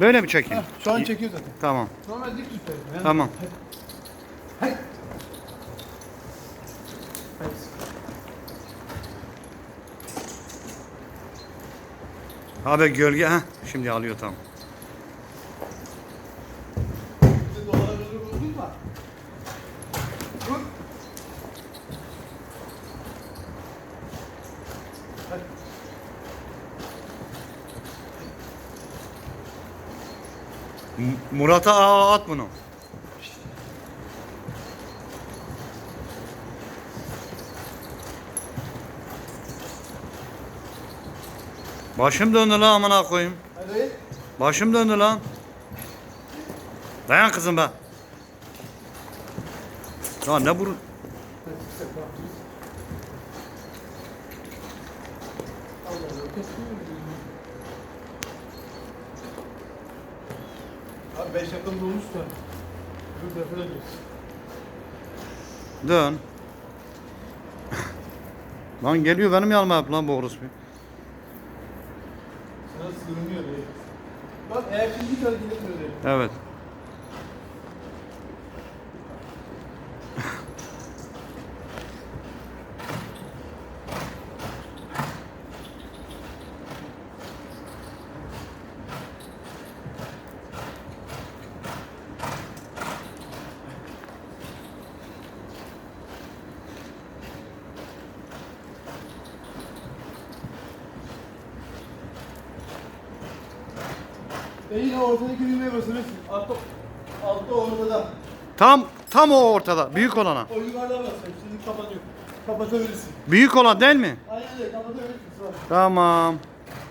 Böyle mi çekeyim? Heh, şu an çekiyor zaten. Tamam. Normal dik tut. Tamam. Hayır. Abi gölge ha şimdi alıyor tamam. Murat'a aa, at bunu. Başım döndü lan amına koyayım. Hadi. Başım döndü lan. Dayan kızım be. Ya ne bu? 5 dakikam dolmuş da. Dur defol ediyoruz. Dön. lan geliyor benim yanıma yap lan bu orospu. Sana sığınıyor diye. Bak eğer şimdi etmiyor diye. Evet. E yine ortadaki düğmeye basıyorsun. Altta, altta ortada. Tam tam o ortada. Büyük olana. O yuvarlığa basıyorsun. Şimdi kapanıyor. Kapatabilirsin. Büyük olan değil mi? Aynen öyle kapatabilirsin. Tamam.